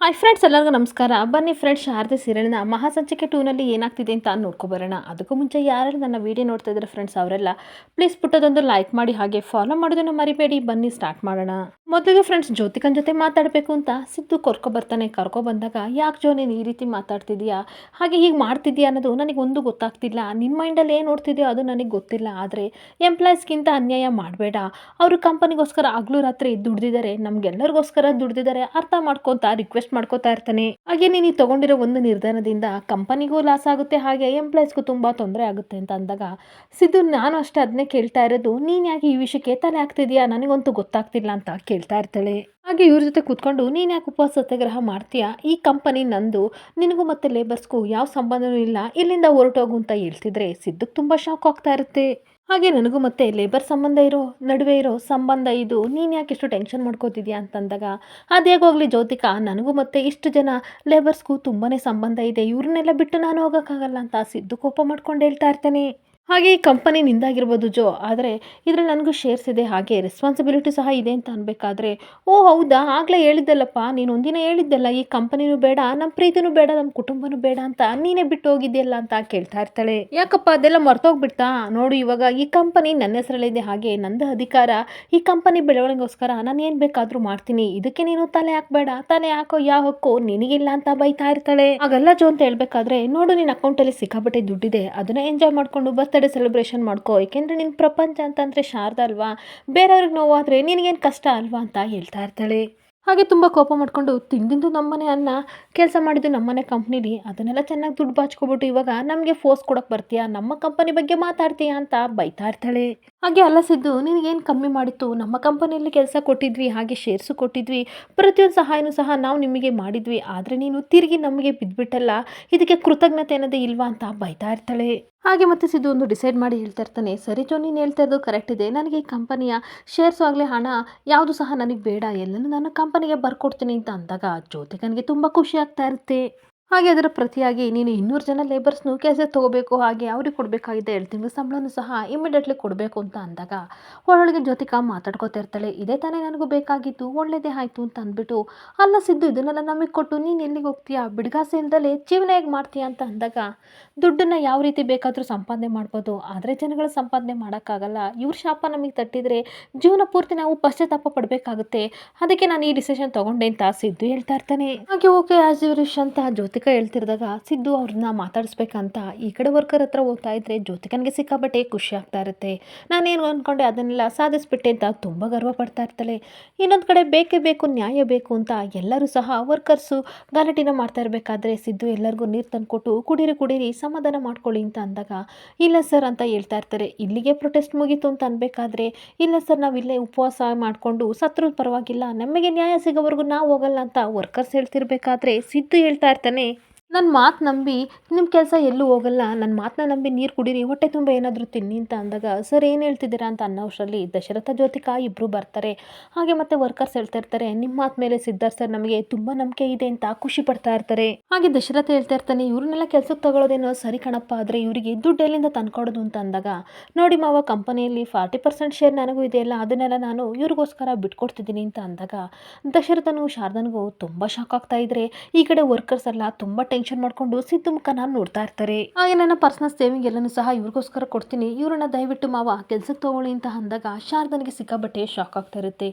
Hi friends ಎಲ್ಲರಿಗೂ ನಮಸ್ಕಾರ. ಬನ್ನಿ ಫ್ರೆಂಡ್ಸ್ ಶಾರದೆ ಸೀರಿಯಲ್ನ ಮಹಾಸಂಚಿಕೆ ಟೂನಲ್ಲಿ ಏನಾಗ್ತಿದೆ ಅಂತ ನೋಡ್ಕೊಬರೋಣ ಅದಕ್ಕೂ ಮುಂಚೆ ಯಾರೆಲ್ಲ ನನ್ನ ವೀಡಿಯೋ ನೋಡ್ತಾ ಇದ್ದಾರೆ ಫ್ರೆಂಡ್ಸ್ ಅವರೆಲ್ಲ ಪ್ಲೀಸ್ ಪುಟ್ಟದೊಂದು ಲೈಕ್ ಮಾಡಿ ಹಾಗೆ ಫಾಲೋ ಮಾಡೋದನ್ನು ಮರಿಬೇಡಿ. ಬನ್ನಿ ಸ್ಟಾರ್ಟ್ ಮಾಡೋಣ. ಮೊದಲಿಗೆ ಫ್ರೆಂಡ್ಸ್ ಜ್ಯೋತಿಕನ್ ಜೊತೆ ಮಾತಾಡಬೇಕು ಅಂತ ಸಿದ್ದು ಕರ್ಕೊ ಬರ್ತಾನೆ. ಕರ್ಕೊ ಬಂದಾಗ, ಯಾಕೆ ಜೋ ನೀನು ಈ ರೀತಿ ಮಾತಾಡ್ತಿದ್ಯಾ? ಹಾಗೆ ಹೀಗೆ ಮಾಡ್ತಿದ್ಯಾ ಅನ್ನೋದು ನನಗೆ ಒಂದು ಗೊತ್ತಾಗ್ತಿಲ್ಲ. ನಿಮ್ಮ ಮೈಂಡಲ್ಲಿ ಏನು ನೋಡ್ತಿದ್ಯೋ ಅದು ನನಗೆ ಗೊತ್ತಿಲ್ಲ. ಆದರೆ ಎಂಪ್ಲಾಯೀಸ್ಗಿಂತ ಅನ್ಯಾಯ ಮಾಡಬೇಡ. ಅವರು ಕಂಪನಿಗೋಸ್ಕರ ಹಗಲು ರಾತ್ರಿ ದುಡ್ದಿದ್ದಾರೆ. ನಮಗೆಲ್ಲರಿಗೋಸ್ಕರ ದುಡ್ದಿದ್ದಾರೆ. ಅರ್ಥ ಮಾಡ್ಕೊತ ರಿಕ್ವೆಸ್ಟ್ ಮಾಡ್ಕೋತಾ ಇರ್ತಾನೆ. ಹಾಗೆ ನೀನು ತಗೊಂಡಿರೋ ಒಂದು ನಿರ್ಧಾರದಿಂದ ಕಂಪನಿಗೂ ಲಾಸ್ ಆಗುತ್ತೆ, ಹಾಗೆ ಎಂಪ್ಲಾಯ್ಸ್ಗೂ ತುಂಬ ತೊಂದರೆ ಆಗುತ್ತೆ ಅಂತ ಅಂದಾಗ, ಸಿದ್ದು ನಾನು ಅಷ್ಟೇ ಅದನ್ನೇ ಕೇಳ್ತಾ ಇರೋದು, ನೀನು ಯಾಕೆ ಈ ವಿಷಯಕ್ಕೆ ತಲೆ ಆಗ್ತಿದ್ಯಾ ನನಗಂತೂ ಗೊತ್ತಾಗ್ತಿಲ್ಲ ಅಂತ ಕೇಳ್ತಾ ಇರ್ತಾಳೆ. ಹಾಗೆ ಇವ್ರ ಜೊತೆ ಕೂತ್ಕೊಂಡು, ನೀನು ಯಾಕೆ ಉಪವಾಸ ಸತ್ಯಾಗ್ರಹ ಮಾಡ್ತೀಯಾ? ಈ ಕಂಪನಿ ನಂದು, ನಿನಗೂ ಮತ್ತು ಲೇಬರ್ಸ್ಗೂ ಯಾವ ಸಂಬಂಧವೂ ಇಲ್ಲ, ಇಲ್ಲಿಂದ ಹೊರಟೋಗು ಅಂತ ಹೇಳ್ತಿದ್ರೆ ಸಿದ್ದಕ್ಕೆ ತುಂಬ ಶಾಕ್ ಆಗ್ತಾ ಇರುತ್ತೆ. ಹಾಗೆ ನನಗೂ ಮತ್ತೆ ಲೇಬರ್ ಸಂಬಂಧ ಇರೋ, ನಡುವೆ ಇರೋ ಸಂಬಂಧ ಇದು, ನೀನು ಯಾಕೆ ಇಷ್ಟು ಟೆನ್ಷನ್ ಮಾಡ್ಕೋತಿದ್ಯಾ ಅಂತಂದಾಗ ಅದೇಗೋಗ್ಲಿ ಜ್ಯೋತಿಕಾ ನನಗೂ ಮತ್ತೆ ಇಷ್ಟು ಜನ ಲೇಬರ್ಸ್ಗೂ ತುಂಬಾ ಸಂಬಂಧ ಇದೆ. ಇವ್ರನ್ನೆಲ್ಲ ಬಿಟ್ಟು ನಾನು ಹೋಗೋಕ್ಕಾಗಲ್ಲ ಅಂತ ಸಿದ್ದು ಕೋಪ ಮಾಡ್ಕೊಂಡು ಹೇಳ್ತಾ ಇರ್ತಾನೆ. ಹಾಗೆ ಈ ಕಂಪನಿ ನಿಂದಾಗಿರ್ಬೋದು ಜೋ, ಆದರೆ ಇದರಲ್ಲಿ ನನಗೂ ಶೇರ್ಸ್ ಇದೆ ಹಾಗೆ ರೆಸ್ಪಾನ್ಸಿಬಿಲಿಟಿ ಸಹ ಇದೆ ಅಂತ ಅನ್ಬೇಕಾದ್ರೆ. ಓ, ಹೌದಾ? ಆಗಲೇ ಹೇಳಿದ್ದಲ್ಲಪ್ಪ, ನೀನು ಒಂದಿನ ಹೇಳಿದ್ದಲ್ಲ, ಈ ಕಂಪನಿನೂ ಬೇಡ ನಮ್ಮ ಪ್ರೀತಿನೂ ಬೇಡ ನಮ್ಮ ಕುಟುಂಬನೂ ಬೇಡ ಅಂತ ನೀನೇ ಬಿಟ್ಟು ಹೋಗಿದ್ಯಲ್ಲ ಅಂತ ಕೇಳ್ತಾ ಇರ್ತಾಳೆ. ಯಾಕಪ್ಪ ಅದೆಲ್ಲ ಮರ್ತೋಗ್ಬಿಡ್ತಾ? ನೋಡು, ಇವಾಗ ಈ ಕಂಪನಿ ನನ್ನ ಹೆಸರಲ್ಲಿದೆ ಹಾಗೆ, ನಂದು ಅಧಿಕಾರ, ಈ ಕಂಪನಿ ಬೆಳವಣಿಗೋಸ್ಕರ ನಾನು ಏನು ಬೇಕಾದರೂ ಮಾಡ್ತೀನಿ. ಇದಕ್ಕೆ ನೀನು ತಲೆ ಹಾಕಬೇಡ, ತಲೆ ಹಾಕೋ ಯಾವ ಹಕ್ಕು, ನಿನಗಿಲ್ಲ ಅಂತ ಬೈತಾ ಇರ್ತಾಳೆ. ಹಾಗಲ್ಲ ಜೋ ಅಂತ ಹೇಳ್ಬೇಕಾದ್ರೆ, ನೋಡು ನಿನ್ನ ಅಕೌಂಟಲ್ಲಿ ಸಿಕ್ಕಾಪಟ್ಟೆ ದುಡ್ಡಿದೆ, ಅದನ್ನ ಎಂಜಾಯ್ ಮಾಡ್ಕೊಂಡು ಬರ್ತ್ಡೇ ಸೆಲೆಬ್ರೇಷನ್ ಮಾಡ್ಕೋ. ಏಕೆಂದರೆ ನಿನ್ನ ಪ್ರಪಂಚ ಅಂತಂದರೆ ಶಾರದಾ ಅಲ್ವಾ? ಬೇರೆಯವ್ರಿಗೆ ನೋವಾದರೆ ನಿನಗೇನು ಕಷ್ಟ ಅಲ್ವಾ ಅಂತ ಹೇಳ್ತಾ ಇರ್ತಾಳೆ. ಹಾಗೆ ತುಂಬ ಕೋಪ ಮಾಡ್ಕೊಂಡು ತಿಂದಿಂದು ನಮ್ಮನೆ ಅನ್ನ, ಕೆಲಸ ಮಾಡಿದ್ದು ನಮ್ಮನೆ ಕಂಪ್ನಿಲಿ ಅದನ್ನೆಲ್ಲ ಚೆನ್ನಾಗಿ ದುಡ್ಡು ಬಾಚ್ಕೊಬಿಟ್ಟು ಇವಾಗ ನಮಗೆ ಫೋರ್ಸ್ ಕೊಡೋಕೆ ಬರ್ತೀಯಾ? ನಮ್ಮ ಕಂಪನಿ ಬಗ್ಗೆ ಮಾತಾಡ್ತೀಯಾ ಅಂತ ಬೈತಾ ಇರ್ತಾಳೆ. ಹಾಗೆ ಅಲಸಿದ್ದು ಸಿದ್ದು, ನಿನಗೇನು ಕಮ್ಮಿ ಮಾಡಿತ್ತು? ನಮ್ಮ ಕಂಪನಿಯಲ್ಲಿ ಕೆಲಸ ಕೊಟ್ಟಿದ್ವಿ, ಹಾಗೆ ಶೇರ್ಸು ಕೊಟ್ಟಿದ್ವಿ. ಪ್ರತಿಯೊಂದು ಸಹಾಯನೂ ಸಹ ನಾವು ನಿಮಗೆ ಮಾಡಿದ್ವಿ. ಆದರೆ ನೀನು ತಿರುಗಿ ನಮಗೆ ಬಿದ್ದುಬಿಟ್ಟಲ್ಲ ಇದಕ್ಕೆ ಕೃತಜ್ಞತೆ ಅನ್ನೋದೇ ಇಲ್ವಾ ಅಂತ ಬೈತಾ ಇರ್ತಾಳೆ. ಹಾಗೆ ಮತ್ತೆ ಸಿದ್ದು ಒಂದು ಡಿಸೈಡ್ ಮಾಡಿ ಹೇಳ್ತಾ ಇರ್ತಾನೆ, ಸರಿ ಜೋ ನೀನು ಹೇಳ್ತಾ ಇರೋದು ಕರೆಕ್ಟ್ ಇದೆ. ನನಗೆ ಈ ಕಂಪನಿಯ ಶೇರ್ಸು ಆಗಲಿ ಹಣ ಯಾವುದು ಸಹ ನನಗೆ ಬೇಡ. ಎಲ್ಲನೂ ನಾನು ಕಂಪನಿಗೆ ಬರ್ಕೊಡ್ತೀನಿ ಅಂತ ಅಂದಾಗ ಜ್ಯೋತಿಕನಿಗೆ ತುಂಬ ಖುಷಿ ಆಗ್ತಾ ಇರುತ್ತೆ. ಹಾಗೆ ಅದರ ಪ್ರತಿಯಾಗಿ ನೀನು ಇನ್ನೂರು ಜನ ಲೇಬರ್ಸ್ನು ಕೆಲಸ ತೊಗೋಬೇಕು, ಹಾಗೆ ಅವ್ರಿಗೆ ಕೊಡಬೇಕಾಗಿದೆ ಎರಡು ತಿಂಗಳ ಸಂಬಳನೂ ಸಹ ಇಮಿಡಿಯೇಟ್ಲಿ ಕೊಡಬೇಕು ಅಂತ ಅಂದಾಗ ಒಳೊಳಗೆ ಜ್ಯೋತಿಕಾ ಮಾತಾಡ್ಕೋತಾ ಇರ್ತಾಳೆ. ಇದೇ ತಾನೇ ನನಗೂ ಬೇಕಾಗಿತ್ತು ಒಳ್ಳೆಯದೇ ಆಯಿತು ಅಂತ ಅಂದ್ಬಿಟ್ಟು ಅಲ್ಲ ಸಿದ್ದು, ಇದನ್ನೆಲ್ಲ ನಮಗೆ ಕೊಟ್ಟು ನೀನು ಎಲ್ಲಿಗೆ ಹೋಗ್ತೀಯಾ? ಬಿಡ್ಗಾಸೆ ಇಲ್ದಲೆ ಜೀವನ ಹೇಗೆ ಮಾಡ್ತೀಯಾ ಅಂತ ಅಂದಾಗ ದುಡ್ಡನ್ನು ಯಾವ ರೀತಿ ಬೇಕಾದರೂ ಸಂಪಾದನೆ ಮಾಡ್ಬೋದು. ಆದರೆ ಜನಗಳ ಸಂಪಾದನೆ ಮಾಡೋಕ್ಕಾಗಲ್ಲ. ಇವ್ರ ಶಾಪ ನಮಗೆ ತಟ್ಟಿದರೆ ಜೀವನ ಪೂರ್ತಿ ನಾವು ಪಶ್ಚಾತ್ತಾಪ ಪಡಬೇಕಾಗುತ್ತೆ. ಅದಕ್ಕೆ ನಾನು ಈ ಡಿಸಿಷನ್ ತೊಗೊಂಡೆ ಅಂತ ಸಿದ್ದು ಹೇಳ್ತಾ ಇರ್ತಾನೆ. ಹಾಗೆ ಓಕೆ ಆಸ್ ಯುರಿಶ್ ಅಂತ ಜ್ಯೋತಿಕಾ ಹೇಳ್ತಿರ್ದಾಗ, ಸಿದ್ದು ಅವ್ರನ್ನ ಮಾತಾಡಿಸ್ಬೇಕಂತ ಈ ಕಡೆ ವರ್ಕರ್ ಹತ್ರ ಹೋಗ್ತಾ ಇದ್ರೆ ಜ್ಯೋತಿಕನಿಗೆ ಸಿಕ್ಕಾಬಟ್ಟೆ ಖುಷಿ ಆಗ್ತಾ ಇರುತ್ತೆ. ನಾನೇನು ಅಂದ್ಕೊಂಡೆ ಅದನ್ನೆಲ್ಲ ಸಾಧಿಸ್ಬಿಟ್ಟೆ ಅಂತ ತುಂಬ ಗರ್ವ ಪಡ್ತಾ ಇರ್ತಾಳೆ. ಇನ್ನೊಂದು ಕಡೆ ಬೇಕೇ ಬೇಕು, ನ್ಯಾಯ ಬೇಕು ಅಂತ ಎಲ್ಲರೂ ಸಹ ವರ್ಕರ್ಸು ಗಲಾಟೆನ ಮಾಡ್ತಾ ಇರಬೇಕಾದ್ರೆ ಸಿದ್ದು ಎಲ್ಲರಿಗೂ ನೀರು ತಂದುಕೊಟ್ಟು, ಕುಡೀರಿ ಕುಡೀರಿ, ಸಮಾಧಾನ ಮಾಡ್ಕೊಳ್ಳಿ ಅಂತ ಅಂದಾಗ, ಇಲ್ಲ ಸರ್ ಅಂತ ಹೇಳ್ತಾ ಇರ್ತಾರೆ. ಇಲ್ಲಿಗೆ ಪ್ರೊಟೆಸ್ಟ್ ಮುಗೀತು ಅಂತ ಅನ್ಬೇಕಾದ್ರೆ, ಇಲ್ಲ ಸರ್, ನಾವು ಇಲ್ಲೇ ಉಪವಾಸ ಮಾಡಿಕೊಂಡು, ಸತ್ರು ಪರವಾಗಿಲ್ಲ ನಮಗೆ ನ್ಯಾಯ ಸಿಗೋವರೆಗೂ ನಾವು ಹೋಗಲ್ಲ ಅಂತ ವರ್ಕರ್ಸ್ ಹೇಳ್ತಿರ್ಬೇಕಾದ್ರೆ ಸಿದ್ದು ಹೇಳ್ತಾ ಇರ್ತಾನೆ. ನನ್ನ ಮಾತು ನಂಬಿ ನಿಮ್ಮ ಕೆಲಸ ಎಲ್ಲೂ ಹೋಗಲ್ಲ ನನ್ನ ಮಾತನ್ನ ನಂಬಿ ನೀರು ಕುಡೀರಿ, ಹೊಟ್ಟೆ ತುಂಬ ಏನಾದರೂ ತಿನ್ನಿ ಅಂತ ಅಂದಾಗ, ಸರ್, ಏನು ಹೇಳ್ತಿದ್ದೀರಾ? ಅಂತ ಅನ್ನೋಷ್ಟರಲ್ಲಿ ದಶರಥ ಜ್ಯೋತಿಕಾ ಇಬ್ಬರು ಬರ್ತಾರೆ. ಹಾಗೆ ಮತ್ತೆ ವರ್ಕರ್ಸ್ ಹೇಳ್ತಾ ಇರ್ತಾರೆ ನಿಮ್ಮ ಮಾತು ಮೇಲೆ ಸಿದ್ಧಾರ್ಥ ಸರ್ ನಮಗೆ ತುಂಬ ನಂಬಿಕೆ ಇದೆ ಅಂತ ಖುಷಿ ಪಡ್ತಾ ಇರ್ತಾರೆ. ಹಾಗೆ ದಶರಥ ಹೇಳ್ತಾ ಇರ್ತಾನೆ, ಇವ್ರನ್ನೆಲ್ಲ ಕೆಲಸಕ್ಕೆ ತಗೊಳ್ಳೋದೇನೋ ಸರಿ ಕಣಪ್ಪ, ಆದರೆ ಇವರಿಗೆ ದುಡ್ಡು ಎಲ್ಲಿಂದ ತಂದ್ಕೊಡೋದು ಅಂತ ಅಂದಾಗ, ನೋಡಿ ಮಾವ, ಕಂಪನಿಯಲ್ಲಿ ಫಾರ್ಟಿ ಪರ್ಸೆಂಟ್ ಶೇರ್ ನನಗೂ ಇದೆಯಲ್ಲ, ಅದನ್ನೆಲ್ಲ ನಾನು ಇವ್ರಿಗೋಸ್ಕರ ಬಿಟ್ಕೊಡ್ತಿದ್ದೀನಿ ಅಂತ ಅಂದಾಗ, ದಶರಥನು ಶಾರದನಿಗೂ ತುಂಬ ಶಾಕ್ ಆಗ್ತಾ ಇದ್ರೆ, ಈ ಕಡೆ ವರ್ಕರ್ಸ್ ಎಲ್ಲ ತುಂಬ ಟೆನ್ಷನ್ ಮಾಡ್ಕೊಂಡು ಸಿದ್ದು ಮುಖನ ನೋಡ್ತಾ ಇರ್ತಾರೆ. ಹಾಗೆ ನನ್ನ ಪರ್ಸನಲ್ ಸೇವಿಂಗ್ ಎಲ್ಲನೂ ಸಹ ಇವ್ರಿಗೋಸ್ಕರ ಕೊಡ್ತೀನಿ. ಇವ್ರನ್ನ ದಯವಿಟ್ಟು ಮಾವ ಕೆಲ್ಸಕ್ಕೆ ತಗೊಳ್ಳಿ ಅಂತ ಅಂದಾಗ ಶಾರದನಿಗೆ ಸಿಕ್ಕಾಬಟ್ಟೆ ಶಾಕ್ ಆಗ್ತಾ ಇರುತ್ತೆ.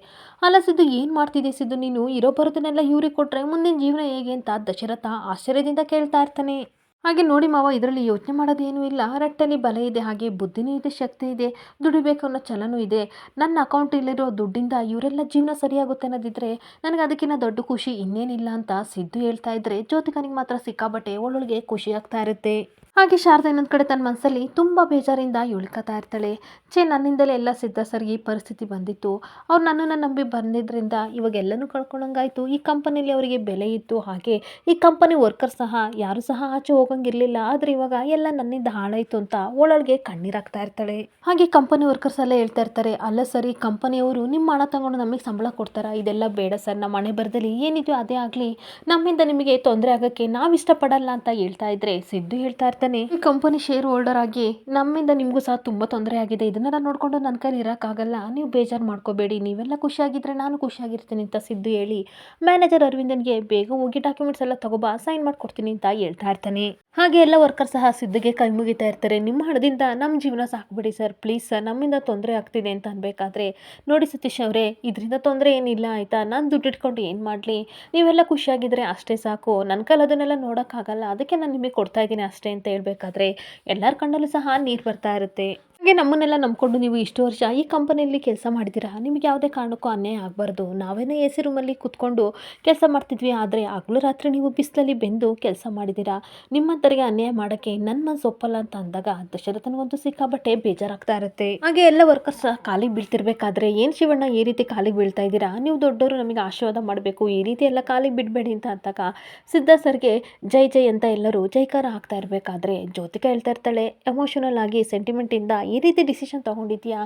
ಅಲ್ಲ ಸಿದ್ದು, ಏನು ಮಾಡ್ತಿದೆ ಸಿದ್ದು ನೀನು? ಇರೋ ಬರೋದನ್ನೆಲ್ಲ ಇವ್ರಿಗೆ ಕೊಟ್ಟರೆ ಮುಂದಿನ ಜೀವನ ಹೇಗೆ ಅಂತ ದಶರಥ ಆಶ್ಚರ್ಯದಿಂದ ಕೇಳ್ತಾ ಇರ್ತಾನೆ. ಹಾಗೆ ನೋಡಿ ಮಾವ, ಇದರಲ್ಲಿ ಯೋಚನೆ ಮಾಡೋದೇನೂ ಇಲ್ಲ. ರಟ್ಟಲ್ಲಿ ಬಲ ಇದೆ, ಹಾಗೆ ಬುದ್ಧಿನೂ ಇದೆ, ಶಕ್ತಿ ಇದೆ, ದುಡಿಬೇಕು ಅನ್ನೋ ಛಲನೂ ಇದೆ. ನನ್ನ ಅಕೌಂಟಲ್ಲಿರೋ ದುಡ್ಡಿಂದ ಇವರೆಲ್ಲ ಜೀವನ ಸರಿಯಾಗುತ್ತೆ ಅನ್ನೋದಿದ್ರೆ ನನಗೆ ಅದಕ್ಕಿಂತ ದೊಡ್ಡ ಖುಷಿ ಇನ್ನೇನಿಲ್ಲ ಅಂತ ಸಿದ್ದು ಹೇಳ್ತಾ ಇದ್ರೆ, ಜ್ಯೋತಿಕನಿಗೆ ಮಾತ್ರ ಸಿಕ್ಕಾಬಟ್ಟೆ, ಒಳ್ಳೊಳಗೆ ಖುಷಿ ಆಗ್ತಾ ಇರುತ್ತೆ. ಹಾಗೆ ಶಾರದಾ ಇನ್ನೊಂದು ಕಡೆ ತನ್ನ ಮನಸ್ಸಲ್ಲಿ ತುಂಬ ಬೇಜಾರಿಂದ ಯೋಳ್ಕತಾ ಇರ್ತಾಳೆ. ಛೇ, ನನ್ನಿಂದಲೇ ಎಲ್ಲ ಸಿದ್ಧ ಸರ್ ಈ ಪರಿಸ್ಥಿತಿ ಬಂದಿತ್ತು. ಅವ್ರು ನನ್ನನ್ನು ನಂಬಿ ಬಂದಿದ್ದರಿಂದ ಇವಾಗ ಎಲ್ಲನೂ ಕಳ್ಕೊಂಡಂಗಾಯಿತು. ಈ ಕಂಪನಿಲಿ ಅವರಿಗೆ ಬೆಲೆ ಇತ್ತು. ಹಾಗೆ ಈ ಕಂಪನಿ ವರ್ಕರ್ ಸಹ ಯಾರು ಸಹ ಆಚೆ ಹೋಗಂಗಿರಲಿಲ್ಲ. ಆದರೆ ಇವಾಗ ಎಲ್ಲ ನನ್ನಿಂದ ಹಾಳಾಯಿತು ಅಂತ ಒಳೊಳಗೆ ಕಣ್ಣೀರಾಗ್ತಾ ಇರ್ತಾಳೆ. ಹಾಗೆ ಕಂಪನಿ ವರ್ಕರ್ಸ್ ಎಲ್ಲ ಹೇಳ್ತಾ ಇರ್ತಾರೆ, ಅಲ್ಲ ಸರ್ ಈ ಕಂಪನಿಯವರು ನಿಮ್ಮ ಹಣ ತಗೊಂಡು ನಮಗೆ ಸಂಬಳ ಕೊಡ್ತಾರಾ? ಇದೆಲ್ಲ ಬೇಡ ಸರ್. ನಮ್ಮ ಮನೆ ಬರದಲ್ಲಿ ಏನಿದೆಯೋ ಅದೇ ಆಗಲಿ. ನಮ್ಮಿಂದ ನಿಮಗೆ ತೊಂದರೆ ಆಗೋಕ್ಕೆ ನಾವು ಇಷ್ಟಪಡಲ್ಲ ಅಂತ ಹೇಳ್ತಾ ಇದ್ರೆ ಸಿದ್ದು ಹೇಳ್ತಾ ಇರ್ತಾನೆ ಇರ್ತಾನೆ ಈ ಕಂಪನಿ ಶೇರ್ ಹೋಲ್ಡರ್ ಆಗಿ ನಮ್ಮಿಂದ ನಿಮಗೂ ಸಹ ತುಂಬಾ ತೊಂದರೆ ಆಗಿದೆ. ಇದನ್ನೆಲ್ಲ ನೋಡಿಕೊಂಡು ನನ್ನ ಕೈಲಿ ಇರೋಕ್ಕಾಗಲ್ಲ. ನೀವು ಬೇಜಾರು ಮಾಡ್ಕೋಬೇಡಿ. ನೀವೆಲ್ಲ ಖುಷಿಯಾಗಿದ್ರೆ ನಾನು ಖುಷಿಯಾಗಿರ್ತೀನಿ ಅಂತ ಸಿದ್ದು ಹೇಳಿ ಮ್ಯಾನೇಜರ್ ಅರವಿಂದನ್ಗೆ ಬೇಗ ಹೋಗಿ ಡಾಕ್ಯುಮೆಂಟ್ಸ್ ಎಲ್ಲ ತಗೋಬಾ ಸೈನ್ ಮಾಡ್ಕೊಡ್ತೀನಿ ಅಂತ ಹೇಳ್ತಾ ಇರ್ತಾನೆ. ಹಾಗೆ ಎಲ್ಲ ವರ್ಕರ್ ಸಹ ಸಿದ್ದುಗೆ ಕೈ ಮುಗಿತಾ ಇರ್ತಾರೆ. ನಿಮ್ಮ ಹಣದಿಂದ ನಮ್ಮ ಜೀವನ ಸಾಕ್ಬಿಡಿ ಸರ್. ಪ್ಲೀಸ್ ಸರ್, ನಮ್ಮಿಂದ ತೊಂದರೆ ಆಗ್ತಿದೆ ಅಂತ ಅನ್ಬೇಕಾದ್ರೆ ನೋಡಿ ಸತೀಶ್ ಅವರೇ, ಇದರಿಂದ ತೊಂದರೆ ಏನಿಲ್ಲ ಆಯ್ತಾ? ನಾನು ದುಡ್ಡು ಇಟ್ಕೊಂಡು ಏನು ಮಾಡಲಿ? ನೀವೆಲ್ಲ ಖುಷಿಯಾಗಿದ್ರೆ ಅಷ್ಟೇ ಸಾಕು. ನನ್ನ ಕಾಲ ಅದನ್ನೆಲ್ಲ ನೋಡೋಕ್ಕಾಗಲ್ಲ. ಅದಕ್ಕೆ ನಾನು ನಿಮಗೆ ಕೊಡ್ತಾ ಇದ್ದೀನಿ ಅಷ್ಟೇ ಅಂತ ಹೇಳ್ಬೇಕಾದ್ರೆ ಎಲ್ಲರ ಕಣ್ಣಲ್ಲೂ ಸಹ ನೀರು ಬರ್ತಾ ಇರುತ್ತೆ. ಹಾಗೆ ನಮ್ಮನ್ನೆಲ್ಲ ನಂಬಿಕೊಂಡು ನೀವು ಇಷ್ಟು ವರ್ಷ ಈ ಕಂಪನಿಯಲ್ಲಿ ಕೆಲಸ ಮಾಡಿದ್ದೀರಾ? ನಿಮಗೆ ಯಾವುದೇ ಕಾರಣಕ್ಕೂ ಅನ್ಯಾಯ ಆಗಬಾರ್ದು. ನಾವೇನೇ ಎ ಸಿ ರೂಮಲ್ಲಿ ಕೂತ್ಕೊಂಡು ಕೆಲಸ ಮಾಡ್ತಿದ್ವಿ, ಆದರೆ ಹಗಲು ರಾತ್ರಿ ನೀವು ಬಿಸಿಲಲ್ಲಿ ಬೆಂದು ಕೆಲಸ ಮಾಡಿದ್ದೀರಾ? ನಿಮ್ಮಂತರಿಗೆ ಅನ್ಯಾಯ ಮಾಡೋಕ್ಕೆ ನನ್ನ ಮನಸ್ಸು ಒಪ್ಪಲ್ಲ ಅಂತ ಅಂದಾಗ ದಶರಥನಿಗಂತೂ ಸಿಕ್ಕಾಬಟ್ಟೆ ಬೇಜಾರಾಗ್ತಾ ಇರುತ್ತೆ. ಹಾಗೆ ಎಲ್ಲ ವರ್ಕರ್ಸ್ ಕಾಲಿಗೆ ಬೀಳ್ತಿರ್ಬೇಕಾದ್ರೆ ಏನು ಶಿವಣ್ಣ ಈ ರೀತಿ ಕಾಲಿಗೆ ಬೀಳ್ತಾ ಇದ್ದೀರಾ? ನೀವು ದೊಡ್ಡವರು ನಮಗೆ ಆಶೀರ್ವಾದ ಮಾಡಬೇಕು, ಈ ರೀತಿ ಎಲ್ಲ ಕಾಲಿಗೆ ಬಿಡಬೇಡಿ ಅಂತ ಅಂದಾಗ ಸಿದ್ಧ ಸರ್ಗೆ ಜೈ ಜೈ ಅಂತ ಎಲ್ಲರೂ ಜೈಕಾರ ಹಾಕ್ತಾ ಇರಬೇಕಾದ್ರೆ ಜ್ಯೋತಿಕ ಹೇಳ್ತಾ ಇರ್ತಾಳೆ. ಎಮೋಷನಲ್ ಆಗಿ ಸೆಂಟಿಮೆಂಟಿಂದ ಈ ರೀತಿ ಡಿಸಿಷನ್ ತೊಗೊಂಡಿದ್ಯಾ?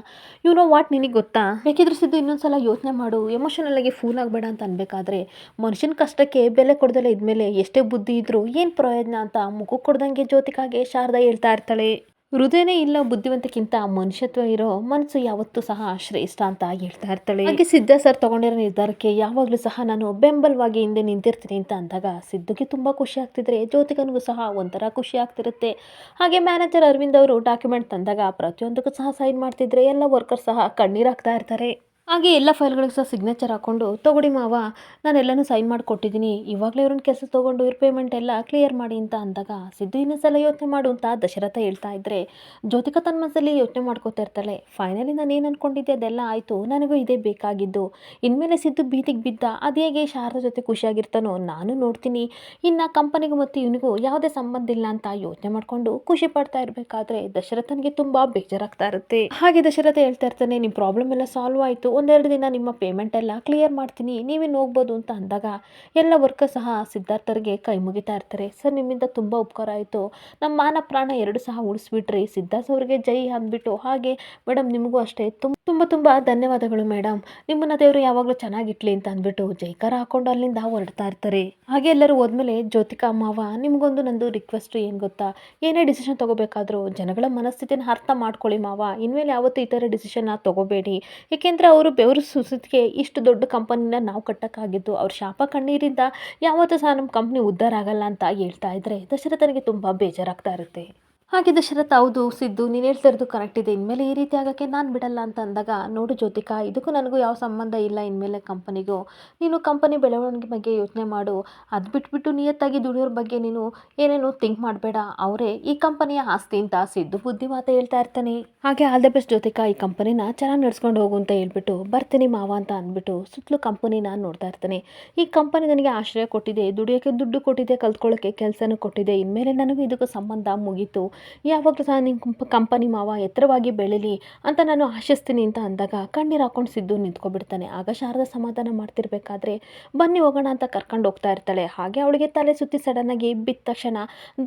ಯು ನೋ ವಾಟ್ ನಿನಗೆ ಗೊತ್ತಾ? ಬೇಕಿದ್ರೆ ಸಿದ್ದು ಇನ್ನೊಂದ್ಸಲ ಯೋಚನೆ ಮಾಡು ಎಮೋಷನಲ್ ಆಗಿ ಫೂಲ್ ಆಗಬೇಡ ಅಂತ ಅನ್ಬೇಕಾದ್ರೆ ಮನುಷ್ಯನ ಕಷ್ಟಕ್ಕೆ ಬೆಲೆ ಕೊಡ್ದಲ್ಲ ಇದ್ಮೇಲೆ ಎಷ್ಟೇ ಬುದ್ಧಿ ಇದ್ರೂ ಏನು ಪ್ರಯೋಜನ ಅಂತ ಮುಖಕ್ಕೆ ಕೊಡ್ದಂಗೆ ಜ್ಯೋತಿಕಾಗೆ ಶಾರದಾ ಹೇಳ್ತಾ ಇರ್ತಾಳೆ. ಹೃದಯನೇ ಇಲ್ಲ ಬುದ್ಧಿವಂತಕ್ಕಿಂತ ಮನುಷ್ಯತ್ವ ಇರೋ ಮನಸ್ಸು ಯಾವತ್ತೂ ಸಹ ಶ್ರೇಷ್ಠ ಅಂತ ಹೇಳ್ತಾ ಇರ್ತಾಳೆ. ಹಾಗೆ ಸಿದ್ಧ ಸರ್ ತಗೊಂಡಿರೋ ನಿರ್ಧಾರಕ್ಕೆ ಯಾವಾಗಲೂ ಸಹ ನಾನು ಬೆಂಬಲವಾಗಿ ಹಿಂದೆ ನಿಂತಿರ್ತೀನಿ ಅಂತ ಅಂದಾಗ ಸಿದ್ಧಗೆ ತುಂಬ ಖುಷಿ ಆಗ್ತಿದ್ರೆ, ಜ್ಯೋತಿಗನಿಗೂ ಸಹ ಒಂಥರ ಖುಷಿ ಆಗ್ತಿರುತ್ತೆ. ಹಾಗೆ ಮ್ಯಾನೇಜರ್ ಅರವಿಂದ್ ಅವರು ಡಾಕ್ಯುಮೆಂಟ್ ತಂದಾಗ ಪ್ರತಿಯೊಂದಕ್ಕೂ ಸಹ ಸೈನ್ ಮಾಡ್ತಿದ್ರೆ ಎಲ್ಲ ವರ್ಕರ್ ಸಹ ಕಣ್ಣೀರಾಗ್ತಾ ಇರ್ತಾರೆ. ಹಾಗೆ ಎಲ್ಲ ಫೈಲ್ಗಳಿಗೆ ಸಹ ಸಿಗ್ನೇಚರ್ ಹಾಕ್ಕೊಂಡು ತೊಗೊಡಿ ಮಾವ, ನಾನೆಲ್ಲನೂ ಸೈನ್ ಮಾಡಿ ಕೊಟ್ಟಿದ್ದೀನಿ ಇವಾಗಲೇ ಇವ್ರನ್ನ ಕೆಲಸ ತೊಗೊಂಡು ಇವ್ರ ಪೇಮೆಂಟ್ ಎಲ್ಲ ಕ್ಲಿಯರ್ ಮಾಡಿ ಅಂತ ಅಂದಾಗ, ಸಿದ್ದು ಇನ್ನೊಂದ್ಸಲ ಯೋಚನೆ ಮಾಡು ಅಂತ ದಶರಥ ಹೇಳ್ತಾ ಇದ್ದರೆ ಜ್ಯೋತಿಕಾ ತನ್ನ ಮನಸ್ಸಲ್ಲಿ ಯೋಚನೆ ಮಾಡ್ಕೋತಾ ಇರ್ತಾಳೆ. ಫೈನಲಿ ನಾನು ಏನು ಅಂದ್ಕೊಂಡಿದ್ದೆ ಅದೆಲ್ಲ ಆಯಿತು, ನನಗೂ ಇದೇ ಬೇಕಾಗಿದ್ದು. ಇನ್ಮೇಲೆ ಸಿದ್ದು ಬೀದಿಗೆ ಬಿದ್ದ, ಅದು ಹೇಗೆ ಶಾರದ ಜೊತೆ ಖುಷಿಯಾಗಿರ್ತಾನೋ ನಾನು ನೋಡ್ತೀನಿ. ಇನ್ನು ಕಂಪನಿಗೂ ಮತ್ತು ಇವನಿಗೂ ಯಾವುದೇ ಸಂಬಂಧ ಇಲ್ಲ ಅಂತ ಯೋಚನೆ ಮಾಡಿಕೊಂಡು ಖುಷಿ ಪಡ್ತಾ ಇರಬೇಕಾದ್ರೆ ದಶರಥನಿಗೆ ತುಂಬ ಬೇಜಾರಾಗ್ತಾ ಇರುತ್ತೆ. ಹಾಗೆ ದಶರಥ ಹೇಳ್ತಾ ಇರ್ತಾನೆ ನಿಮ್ಮ ಪ್ರಾಬ್ಲಮ್ ಎಲ್ಲ ಸಾಲ್ವ್ ಆಯಿತು ಒಂದೆರಡು ದಿನ ನಿಮ್ಮ ಪೇಮೆಂಟ್ ಎಲ್ಲ ಕ್ಲಿಯರ್ ಮಾಡ್ತೀನಿ, ನೀವೇನು ಹೋಗ್ಬೋದು ಅಂತ ಅಂದಾಗ ಎಲ್ಲ ವರ್ಕರ್ ಸಹ ಸಿದ್ಧಾರ್ಥರಿಗೆ ಕೈ ಮುಗಿತಾ ಇರ್ತಾರೆ. ಸರ್, ನಿಮ್ಮಿಂದ ತುಂಬ ಉಪಕಾರ ಆಯಿತು. ನಮ್ಮ ಮಾನ ಪ್ರಾಣ ಎರಡು ಸಹ ಉಳಿಸ್ಬಿಟ್ರಿ. ಸಿದ್ಧಾರ್ಥ ಅವ್ರಿಗೆ ಜೈ ಅಂದ್ಬಿಟ್ಟು ಹಾಗೆ ಮೇಡಮ್ ನಿಮಗೂ ಅಷ್ಟೇ. ತುಂಬ ತುಂಬ ತುಂಬ ಧನ್ಯವಾದಗಳು ಮೇಡಮ್ ನಿಮ್ಮನ್ನ ದೇವರು ಯಾವಾಗಲೂ ಚೆನ್ನಾಗಿಟ್ಲಿ ಅಂತ ಅಂದ್ಬಿಟ್ಟು ಜೈಕಾರ ಹಾಕೊಂಡು ಅಲ್ಲಿಂದ ಹೊರಡ್ತಾ ಇರ್ತಾರೆ. ಹಾಗೆ ಎಲ್ಲರೂ ಹೋದ್ಮೇಲೆ ಜ್ಯೋತಿಕಾ ಮಾವ, ನಿಮಗೊಂದು ನಂದು ರಿಕ್ವೆಸ್ಟ್ ಏನು ಗೊತ್ತಾ? ಏನೇ ಡಿಸಿಷನ್ ತೊಗೋಬೇಕಾದ್ರೂ ಜನಗಳ ಮನಸ್ಥಿತಿನ ಅರ್ಥ ಮಾಡ್ಕೊಳ್ಳಿ ಮಾವ. ಇನ್ಮೇಲೆ ಯಾವತ್ತೂ ಈ ಥರ ಡಿಸಿಷನ್ನ ತೊಗೋಬೇಡಿ. ಏಕೆಂದರೆ ಅವರು ಬೆವರು ಸುಸಿದಕ್ಕೆ ಇಷ್ಟು ದೊಡ್ಡ ಕಂಪನಿನ ನಾವು ಕಟ್ಟೋಕ್ಕಾಗಿದ್ದು ಅವ್ರ ಶಾಪ ಕಣ್ಣೀರಿಂದ ಯಾವತ್ತೂ ಸಹ ನಮ್ಮ ಕಂಪ್ನಿ ಉದ್ಧಾರ ಆಗಲ್ಲ ಅಂತ ಹೇಳ್ತಾ ಇದ್ದರೆ ದಶರಥನಿಗೆ ತುಂಬ ಬೇಜಾರಾಗ್ತಾ ಇರುತ್ತೆ. ಹಾಗೆ ದಶರಥ, ಹೌದು, ಸಿದ್ದು, ನೀನು ಹೇಳ್ತಾ ಇರೋದು ಕರೆಕ್ಟ್ ಇದೆ. ಇನ್ಮೇಲೆ ಈ ರೀತಿ ಆಗೋಕ್ಕೆ ನಾನು ಬಿಡಲ್ಲ ಅಂತ ಅಂದಾಗ, ನೋಡು ಜ್ಯೋತಿಕಾ, ಇದಕ್ಕೂ ನನಗೂ ಯಾವ ಸಂಬಂಧ ಇಲ್ಲ ಇನ್ಮೇಲೆ ಕಂಪನಿಗೂ. ನೀನು ಕಂಪನಿ ಬೆಳವಣಿಗೆ ಬಗ್ಗೆ ಯೋಚನೆ ಮಾಡು. ಅದು ಬಿಟ್ಬಿಟ್ಟು ನಿಯತ್ತಾಗಿ ದುಡಿಯೋರ ಬಗ್ಗೆ ನೀನು ಏನೇನು ಥಿಂಕ್ ಮಾಡಬೇಡ. ಅವರೇ, ಈ ಕಂಪನಿಯ ಆಸ್ತಿ ಅಂತ ಸಿದ್ದು ಬುದ್ಧಿ ಹೇಳ್ತಾ ಇರ್ತಾನೆ. ಹಾಗೆ ಆಲ್ ದ ಬೆಸ್ಟ್ ಜ್ಯೋತಿಕಾ, ಈ ಕಂಪನಿನ ಚೆನ್ನಾಗಿ ನಡ್ಸ್ಕೊಂಡು ಹೋಗು ಅಂತ ಹೇಳ್ಬಿಟ್ಟು, ಬರ್ತೀನಿ ಮಾವ ಅಂತ ಅಂದ್ಬಿಟ್ಟು ಸುತ್ತಲೂ ಕಂಪನಿನ ನೋಡ್ತಾ ಇರ್ತಾನೆ. ಈ ಕಂಪನಿ ನನಗೆ ಆಶ್ರಯ ಕೊಟ್ಟಿದೆ ದುಡಿಯೋಕ್ಕೆ ದುಡ್ಡು ಕೊಟ್ಟಿದೆ ಕಲ್ತ್ಕೊಳ್ಳೋಕ್ಕೆ ಕೆಲಸನೂ ಕೊಟ್ಟಿದೆ. ಇನ್ಮೇಲೆ ನನಗೂ ಇದಕ್ಕೂ ಸಂಬಂಧ ಮುಗೀತು. ಯಾವಾಗಲೂ ಸಹ ನಿಮ್ಮ ಕಂಪನಿ ಮಾವ ಎತ್ತರವಾಗಿ ಬೆಳೀಲಿ ಅಂತ ನಾನು ಆಶಿಸ್ತೀನಿ ಅಂತ ಅಂದಾಗ ಕಣ್ಣೀರು ಹಾಕೊಂಡು ಸಿದ್ದು ನಿಂತ್ಕೊಬಿಡ್ತಾನೆ. ಆಗ ಶಾರದ ಸಮಾಧಾನ ಮಾಡ್ತಿರ್ಬೇಕಾದ್ರೆ ಬನ್ನಿ ಹೋಗೋಣ ಅಂತ ಕರ್ಕೊಂಡು ಹೋಗ್ತಾ ಇರ್ತಾಳೆ. ಹಾಗೆ ಅವಳಿಗೆ ತಲೆ ಸುತ್ತಿ ಸಡನ್ನಾಗಿ ಬಿದ್ದ ತಕ್ಷಣ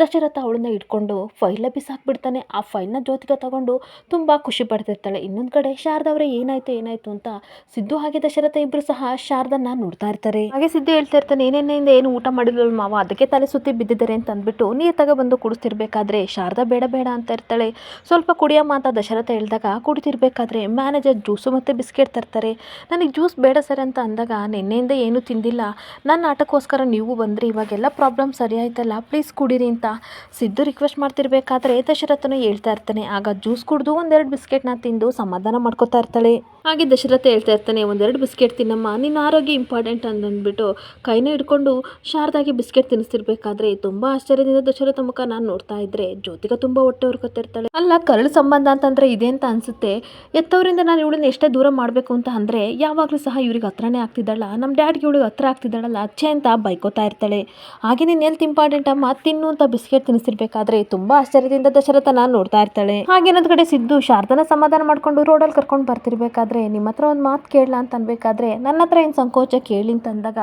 ದಶರಥ ಅವಳನ್ನ ಇಟ್ಕೊಂಡು ಫೈಲ ಬಿಸಾಕ್ಬಿಡ್ತಾನೆ. ಆ ಫೈಲ್ನ ಜ್ಯೋತಿಗೆ ತಗೊಂಡು ತುಂಬ ಖುಷಿ ಪಡ್ತಿರ್ತಾಳೆ. ಇನ್ನೊಂದು ಕಡೆ ಶಾರದಾ ಏನಾಯ್ತು ಏನಾಯ್ತು ಅಂತ ಸಿದ್ದು ಹಾಗೆ ದಶರಥ ಇಬ್ಬರು ಸಹ ಶಾರದನ್ನ ನೋಡ್ತಾ ಇರ್ತಾರೆ. ಹಾಗೆ ಸಿದ್ದು ಹೇಳ್ತಾ ಇರ್ತಾನೆ ಏನೇನಿಂದ ಏನು ಊಟ ಮಾಡಿದ್ಲು ಮಾವ, ಅದಕ್ಕೆ ತಲೆ ಸುತ್ತಿ ಬಿದ್ದಿದ್ದಾರೆ ಅಂತ ಅಂದ್ಬಿಟ್ಟು ನೀರು ತಗೊಬಂದು ಕುಡಿಸ್ತಿರ್ಬೇಕಾದ್ರೆ ಶಾರದಾ ಬೇಡ ಬೇಡ ಅಂತ ಇರ್ತಾಳೆ. ಸ್ವಲ್ಪ ಕುಡಿಯಮ್ಮ ಅಂತ ದಶರಥ ಹೇಳಿದಾಗ, ಕುಡಿತಿರ್ಬೇಕಾದ್ರೆ ಮ್ಯಾನೇಜರ್ ಜ್ಯೂಸು ಮತ್ತು ಬಿಸ್ಕೆಟ್ ತರ್ತಾರೆ. ನನಗೆ ಜ್ಯೂಸ್ ಬೇಡ ಸರ್ ಅಂತ ಅಂದಾಗ ನಿನ್ನೆಯಿಂದ ಏನೂ ತಿಂದಿಲ್ಲ. ನನ್ನ ಆಟಕ್ಕೋಸ್ಕರ ನೀವು ಬಂದರೆ. ಇವಾಗೆಲ್ಲ ಪ್ರಾಬ್ಲಮ್ ಸರಿ ಆಯ್ತಲ್ಲ ಪ್ಲೀಸ್ ಕುಡೀರಿ ಅಂತ ಸಿದ್ದು ರಿಕ್ವೆಸ್ಟ್ ಮಾಡ್ತಿರ್ಬೇಕಾದ್ರೆ ದಶರಥನೂ ಹೇಳ್ತಾ ಇರ್ತಾನೆ. ಆಗ ಜ್ಯೂಸ್ ಕುಡಿದು ಒಂದೆರಡು ಬಿಸ್ಕೆಟ್ನ ತಿಂದು ಸಮಾಧಾನ ಮಾಡ್ಕೋತಾ ಇರ್ತಾಳೆ. ಹಾಗೆ ದಶರಥ ಹೇಳ್ತಾ ಇರ್ತಾನೆ, ಒಂದೆರಡು ಬಿಸ್ಕೆಟ್ ತಿನ್ನಮ್ಮ. ನಿನ್ನ ಆರೋಗ್ಯ ಇಂಪಾರ್ಟೆಂಟ್ ಅಂತಂದ್ಬಿಟ್ಟು ಕೈನ ಹಿಡ್ಕೊಂಡು ಶಾರದಾಗಿ ಬಿಸ್ಕೆಟ್ ತಿನ್ನಿಸ್ತಿರ್ಬೇಕಾದ್ರೆ ತುಂಬ ಆಶ್ಚರ್ಯದಿಂದ ದಶರಥ ಮುಖ ನಾನು ನೋಡ್ತಾ ಇದ್ರೆ ಜ್ಯೋತಿಕ ತುಂಬ ಹೊಟ್ಟೆ ಹೊರ್ಕೊತಿರ್ತಾಳೆ ಅಲ್ಲ, ಕರಳು ಸಂಬಂಧ ಅಂತಂದ್ರೆ ಇದೆ ಅಂತ ಅನ್ಸುತ್ತೆ? ಎತ್ತವರಿಂದ ನಾನು ಇವಳನ್ನ ಎಷ್ಟೇ ದೂರ ಮಾಡಬೇಕು ಅಂತ ಅಂದ್ರೆ ಯಾವಾಗಲೂ ಸಹ ಇವ್ರಿಗೆ ಹತ್ರನೇ ಆಗ್ತಿದ್ದಾಳ ನಮ್ಮ ಡ್ಯಾಡ್ಗೆ ಇವಳಿಗೆ ಹತ್ರ ಆಗ್ತಿದ್ದಾಳಲ್ಲ. ಅಚ್ಚೆ ಅಂತ ಬೈಕೋತಾ ಇರ್ತಾಳೆ. ಹಾಗೆ ನೀನು ಹೆಲ್ತ್ ಇಂಪಾರ್ಟೆಂಟ್ ಅಮ್ಮ, ತಿನ್ನು ಅಂತ ಬಿಸ್ಕೆಟ್ ತಿನ್ನಿಸ್ತಿರ್ಬೇಕಾದ್ರೆ ತುಂಬಾ ಆಶ್ಚರ್ಯದಿಂದ ದಶರಥನ ನೋಡ್ತಾ ಇರ್ತಾಳೆ. ಹಾಗೆ ಇನ್ನೊಂದು ಕಡೆ ಸಿದ್ದು ಶಾರದನ ಸಮಾಧಾನ ಮಾಡ್ಕೊಂಡು ರೋಡಲ್ಲಿ ಕರ್ಕೊಂಡು ಬರ್ತಿರ್ಬೇಕಾದ್ರೆ ನಿಮ್ಮ ಹತ್ರ ಒಂದು ಮಾತು ಕೇಳಲ್ಲ ಅಂತ ಅನ್ಬೇಕಾದ್ರೆ ನನ್ನ ಹತ್ರ ಏನು ಸಂಕೋಚ ಕೇಳಿ ಅಂತ ಅಂದಾಗ,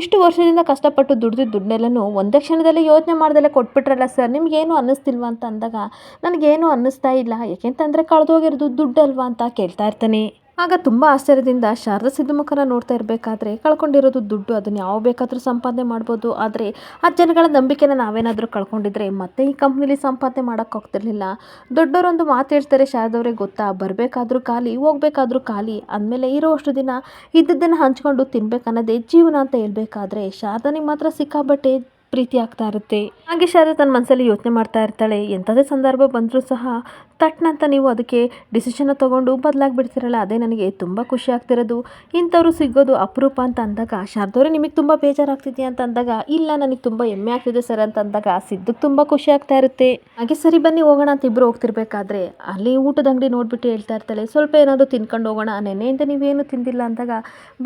ಇಷ್ಟು ವರ್ಷದಿಂದ ಕಷ್ಟಪಟ್ಟು ದುಡ್ದು ದುಡ್ಡನ್ನೆಲ್ಲನೂ ಒಂದೇ ಕ್ಷಣದಲ್ಲಿ ಯೋಚನೆ ಮಾಡ್ದಲ್ಲೇ ಕೊಟ್ಬಿಟ್ರಲ್ಲ ಸರ್. ನಿಮ್ಗೇನು ಅನ್ನಿಸ್ತಿಲ್ವಾ ಅಂತ ಅಂದಾಗ ನನಗೇನು ಅನ್ನಿಸ್ತಾ ಇಲ್ಲ. ಯಾಕೆಂತಂದರೆ ಕಳೆದೋಗಿರೋದು ದುಡ್ಡು ಅಲ್ವಾ ಅಂತ ಕೇಳ್ತಾ ಇರ್ತಾನೆ. ಆಗ ತುಂಬ ಆಶ್ಚರ್ಯದಿಂದ ಶಾರದಾ ಸಿದ್ದುಮುಖನ ನೋಡ್ತಾ ಇರಬೇಕಾದ್ರೆ ಕಳ್ಕೊಂಡಿರೋದು ದುಡ್ಡು ಅದನ್ನು ಯಾವ ಬೇಕಾದರೂ ಸಂಪಾದನೆ ಮಾಡ್ಬೋದು. ಆದರೆ ಆ ಜನಗಳ ನಂಬಿಕೆನ ನಾವೇನಾದರೂ ಕಳ್ಕೊಂಡಿದ್ರೆ ಮತ್ತೆ ಈ ಕಂಪ್ನಿಲಿ ಸಂಪಾದನೆ ಮಾಡೋಕ್ಕೆ ಹೋಗ್ತಿರ್ಲಿಲ್ಲ ದೊಡ್ಡವರೊಂದು ಮಾತು ಹೇಳ್ತಾರೆ ಗೊತ್ತಾ? ಬರಬೇಕಾದ್ರೂ ಖಾಲಿ, ಹೋಗ್ಬೇಕಾದ್ರೂ ಖಾಲಿ. ಅಂದಮೇಲೆ ಇರೋವಷ್ಟು ದಿನ, ಇದ್ದದ್ದನ್ನು ಹಂಚ್ಕೊಂಡು ತಿನ್ಬೇಕನ್ನೋದೇ ಜೀವನ ಅಂತ ಹೇಳ್ಬೇಕಾದ್ರೆ ಶಾರದನಿಗೆ ಮಾತ್ರ ಸಿಕ್ಕಾಬಟ್ಟೆ ಪ್ರೀತಿ ಆಗ್ತಾ ಇರುತ್ತೆ. ಹಾಗೆ ಶಾರದಾ ತನ್ನ ಮನಸ್ಸಲ್ಲಿ ಯೋಚನೆ ಮಾಡ್ತಾ ಇರ್ತಾಳೆ. ಎಂಥದೇ ಸಂದರ್ಭ ಬಂದರೂ ಸಹ ತಟ್ನಂತ ನೀವು ಅದಕ್ಕೆ ಡಿಸಿಷನ್ನ ತೊಗೊಂಡು ಬದಲಾಗ್ಬಿಡ್ತೀರಲ್ಲ, ಅದೇ ನನಗೆ ತುಂಬ ಖುಷಿ ಆಗ್ತಿರೋದು. ಇಂಥವ್ರು ಸಿಗೋದು ಅಪರೂಪ ಅಂತ ಅಂದಾಗ ಶಾರದವ್ರೆ ನಿಮಗೆ ತುಂಬ ಬೇಜಾರಾಗ್ತಿದೆಯಾ ಅಂತ ಅಂದಾಗ, ಇಲ್ಲ ನನಗೆ ತುಂಬ ಹೆಮ್ಮೆ ಆಗ್ತಿದೆ ಸರ್ ಅಂತ ಅಂದಾಗ ಸಿದ್ದಕ್ಕೆ ತುಂಬ ಖುಷಿ ಆಗ್ತಾ ಇರುತ್ತೆ. ಹಾಗೆ ಸರಿ ಬನ್ನಿ ಹೋಗೋಣ ಅಂತ ಇಬ್ಬರು ಹೋಗ್ತಿರ್ಬೇಕಾದ್ರೆ, ಅಲ್ಲಿ ಊಟದ ಅಂಗಡಿ ನೋಡಿಬಿಟ್ಟು ಹೇಳ್ತಾ ಇರ್ತಾಳೆ, ಸ್ವಲ್ಪ ಏನಾದರೂ ತಿನ್ಕೊಂಡು ಹೋಗೋಣ ನೆನೆಯಿಂದ ನೀವೇನು ತಿಂದಿಲ್ಲ ಅಂದಾಗ,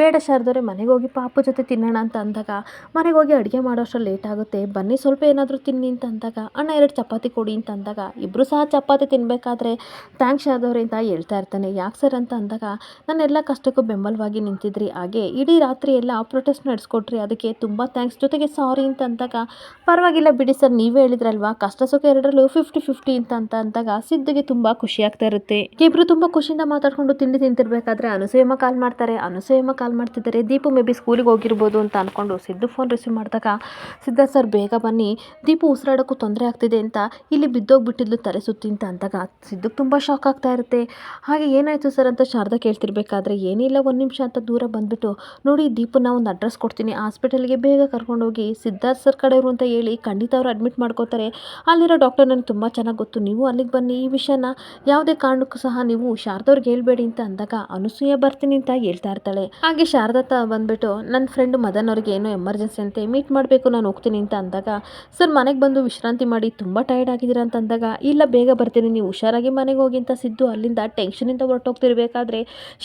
ಬೇಡ ಶಾರದವ್ರೆ ಮನೆಗೆ ಹೋಗಿ ಪಾಪು ಜೊತೆ ತಿನ್ನೋಣ ಅಂತ ಅಂದಾಗ, ಮನೆಗೆ ಹೋಗಿ ಅಡುಗೆ ಮಾಡೋಷ್ಟು ಲೇಟ್ ಆಗುತ್ತೆ, ಬನ್ನಿ ಸ್ವಲ್ಪ ಏನಾದರೂ ತಿನ್ನಿ ಅಂತ ಅಂದಾಗ, ಅಣ್ಣ ಎರಡು ಚಪಾತಿ ಕೊಡಿ ಅಂತ ಅಂದಾಗ ಇಬ್ಬರು ಸಹ ಚಪಾತಿ ತಿನ್ನಬೇಕಾದ್ರೆ ಥ್ಯಾಂಕ್ಸ್ ಆದವರಿಂದ ಹೇಳ್ತಾ ಇರ್ತಾನೆ. ಯಾಕೆ ಸರ್ ಅಂತ ಅಂದಾಗ, ನನ್ನೆಲ್ಲ ಕಷ್ಟಕ್ಕೂ ಬೆಂಬಲವಾಗಿ ನಿಂತಿದ್ರಿ. ಹಾಗೆ ಇಡೀ ರಾತ್ರಿ ಎಲ್ಲ ಪ್ರೊಟೆಸ್ಟ್ ನಡೆಸ್ಕೊಟ್ರಿ. ಅದಕ್ಕೆ ತುಂಬ ಥ್ಯಾಂಕ್ಸ್. ಜೊತೆಗೆ ಸಾರಿ ಅಂತ ಅಂದಾಗ, ಪರವಾಗಿಲ್ಲ ಬಿಡಿ ಸರ್, ನೀವೇ ಹೇಳಿದ್ರಲ್ವಾ? ಕಷ್ಟ ಸುಖ ಎರಡರಲ್ಲೂ ಫಿಫ್ಟಿ ಫಿಫ್ಟಿ ಅಂತ ಅಂತ ಅಂದಾಗ ಸಿದ್ಧಗೆ ತುಂಬ ಖುಷಿ ಆಗ್ತಾ ಇರುತ್ತೆ. ಇಬ್ರು ತುಂಬ ಖುಷಿಯಿಂದ ಮಾತಾಡ್ಕೊಂಡು ತಿಂಡಿ ತಿಂತಿರ್ಬೇಕಾದ್ರೆ ಅನುಸೂಯಮ್ಮ ಕಾಲ್ ಮಾಡ್ತಾರೆ. ಅನುಸೂಯಮ್ಮ ಕಾಲ್ ಮಾಡ್ತಿದ್ದಾರೆ. ದೀಪು ಮೇ ಬಿ ಸ್ಕೂಲಿಗೆ ಹೋಗಿರ್ಬೋದು ಅಂತ ಅಂದ್ಕೊಂಡು ಸಿದ್ದು ಫೋನ್ ರಿಸೀವ್ ಮಾಡಿದಾಗ ಸಿದ್ಧ ಸರ್, ಬೇಗ ಬನ್ನಿ. ದೀಪು ಉಸಿರಾಡೋಕ್ಕೂ ತೊಂದರೆ ಆಗ್ತಿದೆ ಅಂತ, ಇಲ್ಲಿ ಬಿದ್ದೋಗ್ಬಿಟ್ಟಿದ್ಲು ತಲೆ ಸುತ್ತಿ ಅಂತ ಅಂದಾಗ ಸಿದ್ದಕ್ಕೆ ತುಂಬ ಶಾಕ್ ಆಗ್ತಾ ಇರುತ್ತೆ. ಹಾಗೆ ಏನಾಯಿತು ಸರ್ ಅಂತ ಶಾರದಾ ಕೇಳ್ತಿರ್ಬೇಕಾದ್ರೆ ಏನಿಲ್ಲ ಒಂದು ನಿಮಿಷ ಅಂತ ದೂರ ಬಂದುಬಿಟ್ಟು ನೋಡಿ ದೀಪನ ಒಂದು ಅಡ್ರೆಸ್ ಕೊಡ್ತೀನಿ. ಹಾಸ್ಪಿಟಲ್ಗೆ ಬೇಗ ಕರ್ಕೊಂಡೋಗಿ ಸಿದ್ಧಾರ್ಥ ಸರ್ ಕಡೆಯವರು ಅಂತ ಹೇಳಿ ಖಂಡಿತ ಅವರು ಅಡ್ಮಿಟ್ ಮಾಡ್ಕೋತಾರೆ. ಅಲ್ಲಿರೋ ಡಾಕ್ಟರ್ ನನಗೆ ತುಂಬ ಚೆನ್ನಾಗಿ ಗೊತ್ತು. ನೀವು ಅಲ್ಲಿಗೆ ಬನ್ನಿ, ಈ ವಿಷಯನ ಯಾವುದೇ ಕಾರಣಕ್ಕೂ ಸಹ ನೀವು ಶಾರದವ್ರಿಗೆ ಹೇಳ್ಬೇಡಿ ಅಂತ ಅಂದಾಗ ಅನಸೂಯ ಬರ್ತೀನಿ ಅಂತ ಹೇಳ್ತಾ ಇರ್ತಾಳೆ. ಹಾಗೆ ಶಾರದಾ ಬಂದ್ಬಿಟ್ಟು ನನ್ನ ಫ್ರೆಂಡ್ ಮದನ್ ಅವ್ರಿಗೆ ಏನೋ ಎಮರ್ಜೆನ್ಸಿ ಅಂತೆ ಮೀಟ್ ಮಾಡಬೇಕು, ನಾನು ಹೋಗ್ತೀನಿ ಅಂತ ಅಂದಾಗ ಸರ್ ಮನೆಗೆ ಬಂದು ವಿಶ್ರಾಂತಿ ಮಾಡಿ, ತುಂಬ ಟೈರ್ಡ್ ಆಗಿದ್ದೀರಾ? ಅಂತ ಅಂದಾಗ, ಇಲ್ಲ, ಬೇಗ ಬರ್ತೀನಿ, ನೀವು ಹುಷಾರಾಗಿ ಮನೆಗೆ ಹೋಗಿ ಅಂತ ಸಿದ್ದು ಅಲ್ಲಿಂದ ಟೆನ್ಷನಿಂದ ಹೊರಟೋಗ್ತಿರ್ಬೇಕಾದ್ರೆ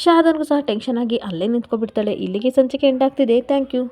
ಶಾದನ್ಗೂ ಸಹ ಟೆನ್ಷನ್ ಆಗಿ ಅಲ್ಲೇ ನಿಂತ್ಕೊಬಿಡ್ತಾಳೆ. ಇಲ್ಲಿಗೆ ಸಂಚಿಕೆ ಎಂಡ್ ಆಗ್ತಿದೆ. Thank you